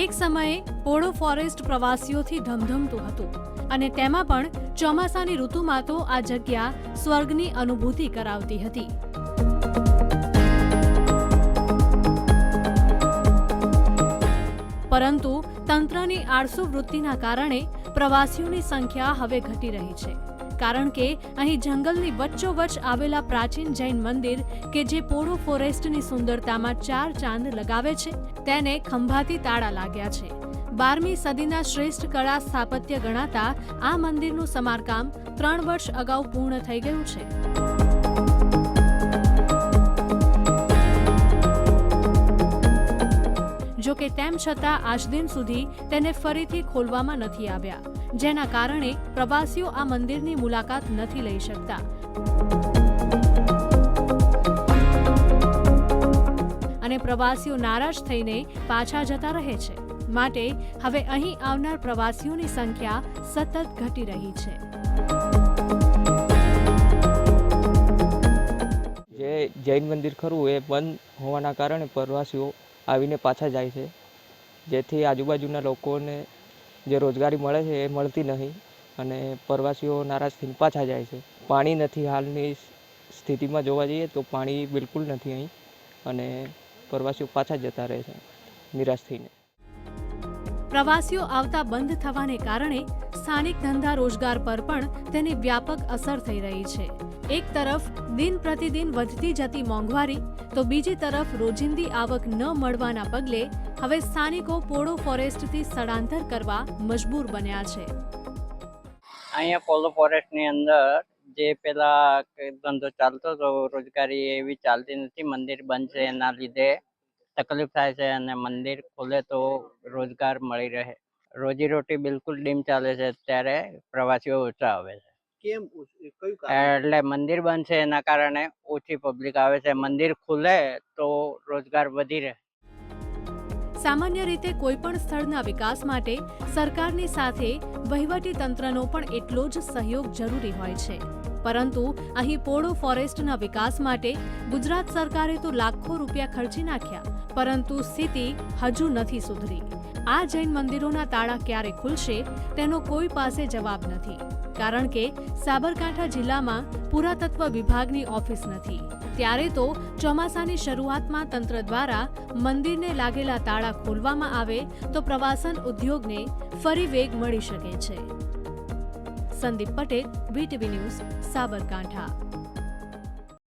એક સમયે પોળો ફોરેસ્ટ પ્રવાસીઓથી ધમધમતું હતું અને તેમાં પણ ચોમાસાની ઋતુમાં તો આ જગ્યા સ્વર્ગની અનુભૂતિ કરાવતી હતી. પરંતુ તંત્રની આળસુ વૃત્તિના કારણે પ્રવાસીઓની સંખ્યા હવે ઘટી રહી છે. કારણ કે અહીં જંગલની વચ્ચોવચ્ચ આવેલા પ્રાચીન જૈન મંદિર કે જે પોળો ફોરેસ્ટની સુંદરતામાં ચાર ચાંદ લગાવે છે, તેને ખંભાતી તાળા લાગ્યા છે. બારમી સદીના શ્રેષ્ઠ કળા સ્થાપત્ય ગણાતા આ મંદિરનું સમારકામ ત્રણ વર્ષ અગાઉ પૂર્ણ થઈ ગયું છે. જો કે તેમ છતાં, આજ દિન સુધી તેને ફરીથી ખોલવામાં નથી આવ્યા. જેના કારણે પ્રવાસીઓ આ મંદિરની મુલાકાત નથી લઈ શકતા. અને પ્રવાસીઓ નારાજ થઈને પાછા જતા રહે છે. માટે હવે અહીં આવનાર પ્રવાસીઓની સંખ્યા સતત ઘટી રહી છે. જે જૈન મંદિર ખરું એ બંધ હોવાના કારણે પ્રવાસીઓ આવીને પાછા જાય છે. જેથી આજુબાજુના લોકોને જે રોજગારી મળે છે એ મળતી નહીં અને પ્રવાસીઓ નારાજ થઈને પાછા જાય છે. પાણી નથી હાલની સ્થિતિમાં જોવા જઈએ તો પાણી બિલકુલ નથી અહીં અને પ્રવાસીઓ પાછા જતા રહે છે નિરાશ થઈને. પ્રવાસીઓ આવતા બંધ થવાને કારણે સ્થાનિક ધંધા રોજગાર પર પણ તેની વ્યાપક અસર થઈ રહી છે. એક તરફ દિન પ્રતિદિન વધતી જતી મોંઘવારી, તો બીજી તરફ રોજિંદી આવક ન મળવાના પગલે હવે સ્થાનિકો પોળો ફોરેસ્ટથી સ્થળાંતર કરવા મજબૂર બન્યા છે. અહીંયા પોલો ફોરેસ્ટની અંદર જે પેલા ધંધો ચાલતો હતો, રોજગારી એવી ચાલતી નથી, મંદિર બંધ છે એના લીધે. તકલીફ થાય છે અને મંદિર ખુલે તો રોજગાર મળી રહે. રોજીરોટી બિલકુલ ડીમ ચાલે છે ત્યારે પ્રવાસીઓ ઓછા આવે છે. કેમ ઓછું? એ કયું કારણ? એટલે મંદિર બંધ છે એના કારણે ઓછી પબ્લિક આવે છે. મંદિર ખુલે તો રોજગાર વધી રહે. સામાન્ય રીતે કોઈ પણ સ્થળના વિકાસ માટે સરકારની સાથે વહીવટી તંત્રનો પણ એટલો જ સહયોગ જરૂરી હોય છે. પરંતુ અહીં પોળો ફોરેસ્ટના વિકાસ માટે ગુજરાત સરકારે તો લાખો રૂપિયા ખર્ચી નાખ્યા, પરંતુ સ્થિતિ હજુ નથી સુધરી. આ જૈન મંદિરોના તાળા ક્યારે ખુલશે, તેનો કોઈ પાસે જવાબ નથી, કારણ કે સાબરકાંઠા જિલ્લામાં પુરાતત્વ વિભાગની ઓફિસ નથી. ત્યારે તો ચોમાસાની શરૂઆતમાં તંત્ર દ્વારા મંદિરને લાગેલા તાળા ખોલવામાં આવે તો પ્રવાસન ઉદ્યોગને ફરી વેગ મળી શકે છે. Sandeep Patel VTV news Sabarkantha.